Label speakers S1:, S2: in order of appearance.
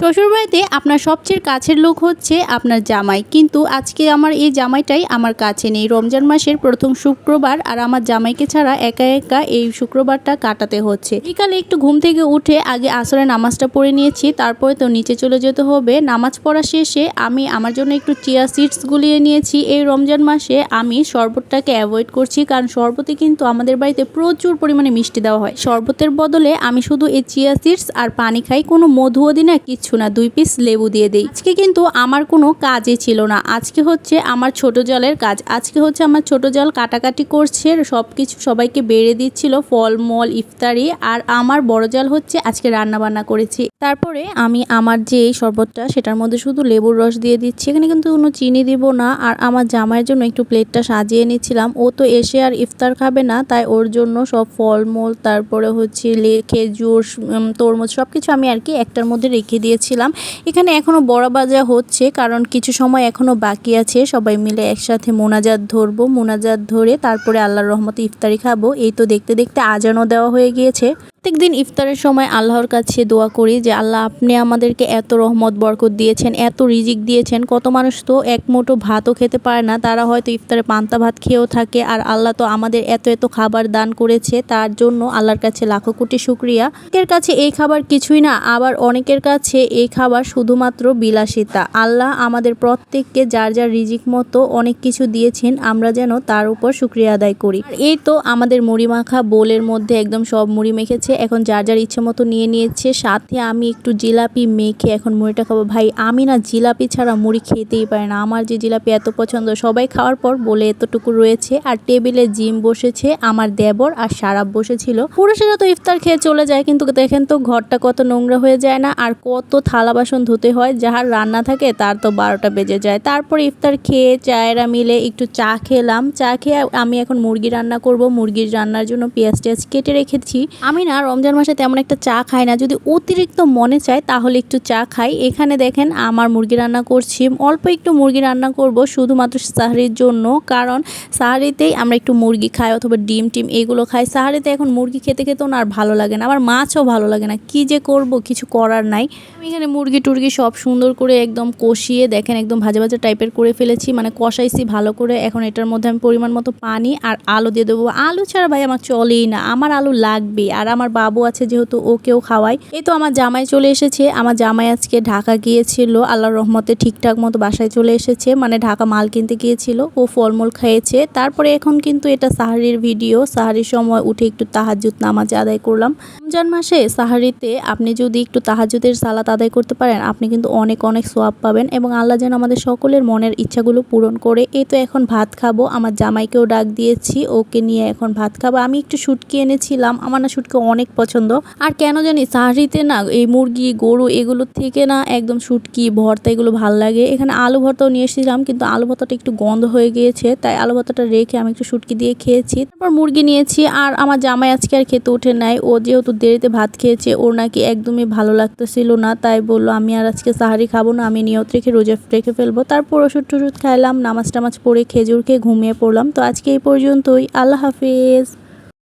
S1: শ্বশুরবাড়িতে আপনার সবচেয়ে কাছের লোক হচ্ছে আপনার জামাই। কিন্তু আজকে আমার এই জামাইটাই আমার কাছে নেই। রমজান মাসের প্রথম শুক্রবার আর আমার জামাইকে ছাড়া একা একা এই শুক্রবারটা কাটাতে হচ্ছে। বিকালে একটু ঘুম থেকে উঠে আগে আসরে নামাজটা পড়ে নিয়েছি, তারপরে তো নিচে চলে যেতে হবে। নামাজ পড়া শেষে আমি আমার জন্য একটু চিয়া সিডস গুলিয়ে নিয়েছি। এই রমজান মাসে আমি শরবতটাকে অ্যাভয়েড করছি, কারণ শরবতে কিন্তু আমাদের বাড়িতে প্রচুর পরিমাণে মিষ্টি দেওয়া হয়। শরবতের বদলে আমি শুধু এই চিয়া সিডস আর পানি খাই। কোনো মধুও দিই না কিচ্ছু না দুই পিস লেবু দিয়ে দিই। আজকে কিন্তু আমার কোনো কাজই ছিল না। আজকে হচ্ছে আমার ছোট জলের কাজ। আজকে হচ্ছে আমার ছোট জল কাটাকাটি করছে। সব কিছু সবাইকে বেড়ে দিচ্ছিল। ফলমল, ইফতারি আর আমার বড় জল হচ্ছে আজকে রান্না বান্না করেছি। তারপরে আমি আমার যে এই শরবতটা, সেটার মধ্যে শুধু লেবুর রস দিয়ে দিচ্ছি। এখানে কিন্তু কোনো চিনি দিব না। আর আমার জামাইয়ের জন্য একটু প্লেটটা সাজিয়ে নিচ্ছিলাম। ও তো এসে আর ইফতার খাবে না। তাই ওর জন্য সব ফলমূল, তারপরে হচ্ছে খেজুর তরমুজ সব কিছু আমি আর কি একটার মধ্যে রেখে দিয়েছিলাম। এখানে এখনও বড় বাজা হচ্ছে। কারণ কিছু সময় এখনও বাকি আছে। সবাই মিলে একসাথে মোনাজাত ধরবো। মোনাজাত ধরে তারপরে আল্লাহর রহমতে ইফতারি খাব। এই তো দেখতে দেখতে আজানও দেওয়া হয়ে গিয়েছে। প্রত্যেকদিন ইফতারের সময় আল্লাহর কাছে দোয়া করি যে, আল্লাহ, আপনি আমাদেরকে এত রহমত, বরকত দিয়েছেন, এত রিজিক দিয়েছেন। কত মানুষ তো এক মুঠো ভাতও খেতে পারে না। তারা হয়তো ইফতারে পান্তা ভাত খেয়েও থাকে আর আল্লাহ তো আমাদের এত এত খাবার দান করেছে। তার জন্য আল্লাহর কাছে লাখো কোটি শুক্রিয়া। অনেকের কাছে এই খাবার কিছুই না, আবার অনেকের কাছে এই খাবার শুধুমাত্র বিলাসিতা। আল্লাহ আমাদের প্রত্যেককে যার যার রিজিক মতো অনেক কিছু দিয়েছেন, আমরা যেন তার উপর শুক্রিয়া আদায় করি। এই তো আমাদের মুড়ি মাখা বোলের মধ্যে একদম সব মুড়ি মেখেছে। এখন যার যার ইচ্ছে মতো নিয়ে নিয়েছে। সাথে আমি একটু জিলাপি মেখে এখন মুড়িটা খাব। ভাই, আমি না জিলাপি ছাড়া মুড়ি খেতেই পারি না। আমার যে জিলাপি এত পছন্দ, সবাই খাওয়ার পর বলে এতটুকু রয়েছে। আর টেবিলে জিম বসেছে, আমার দেবর আর সারাপ বসেছিল। পুরুষেরা তো ইফতার খেয়ে চলে যায়, কিন্তু দেখেন তো ঘরটা কত নোংরা হয়ে যায় না, আর কত থালা বাসন ধুতে হয়। যাহার রান্না থাকে, তার তো বারোটা বেজে যায়। তারপর ইফতার খেয়ে চায়েরা মিলে একটু চা খেলাম। চা খেয়ে আমি এখন মুরগি রান্না করব। মুরগির রান্নার জন্য পেঁয়াজ টেয়াজ কেটে রেখেছি। আমি না রমজান মাসে তেমন একটা চা খাই না। যদি অতিরিক্ত মনে চায়, তাহলে একটু চা খাই। এখানে দেখেন, আমার মুরগি রান্না করছি। অল্প একটু মুরগি রান্না করব শুধুমাত্র সাহারির জন্য। কারণ সাহারিতেই আমরা একটু মুরগি খাই অথবা ডিম টিম এগুলো খাই। সাহারিতে এখন মুরগি খেতে খেতেও না আর ভালো লাগে না। আবার মাছও ভালো লাগে না। কি যে করব, কিছু করার নাই। আমি এখানে মুরগি টুরগি সব সুন্দর করে একদম কষিয়ে দেখেন, একদম ভাজা ভাজা টাইপের করে ফেলেছি। মানে কষাইছি ভালো করে। এখন এটার মধ্যে আমি পরিমাণ মতো পানি আর আলু দিয়ে দেবো। আলু ছাড়া ভাই আমার চলেই না। আমার আলু লাগবে আর আমার বাবু আছে যেহেতু ওকেও খাওয়াই। এই তো আমার জামাই চলে এসেছে। আমার জামাই আজকে ঢাকা গিয়েছিল। আল্লাহর রহমতে ঠিকঠাক মতো বাসায় চলে এসেছে। মানে ঢাকা মাল কিনতে গিয়েছিল। ও ফলমূল খেয়েছে। তারপরে এখন কিন্তু এটা সাহারির ভিডিও। সাহারির সময় উঠে একটু তাহাজুদ নামাজ আদায় করলাম। রমজান মাসে সাহারিতে আপনি যদি একটু তাহাজুদের সালাত আদায় করতে পারেন, আপনি কিন্তু অনেক অনেক সোয়াব পাবেন এবং আল্লাহ যেন আমাদের সকলের মনের ইচ্ছাগুলো পূরণ করে। এই তো এখন ভাত খাব। আমার জামাইকেও ডাক দিয়েছি। ওকে নিয়ে এখন ভাত খাব। আমি একটু শুটকি এনেছিলাম। আমার না শুটকি অনেক পছন্দ। আর কেন জানি সাহারিতে না এই মুরগি, গরু এগুলোর থেকে না একদম শুটকি, ভর্তা এগুলো ভালো লাগে। এখানে আলু ভর্তাও নিয়ে এসেছিলাম, কিন্তু আলু ভর্তাটা একটু গন্ধ হয়ে গিয়েছে, তাই আলু ভর্তাটা রেখে আমি একটু শুটকি দিয়ে খেয়েছি। তারপর মুরগি নিয়েছি, আর আমার জামাই আজকে আর খেতে উঠে নাই। ও যেহেতু দেরিতে ভাত খেয়েছে, ওর নাকি একদমই ভালো লাগতেছিল না, তাই বলল, আমি আর আজকে সাহারি খাব না, আমি নিয়ত রেখে রোজা রেখে ফেলব। তারপর ওষুধ টষুধ খাইলাম, নামাজ টামাজ পড়ে খেজুর খেয়ে ঘুমিয়ে পড়লাম। তো আজকে এই পর্যন্তই, আল্লাহ হাফিজ।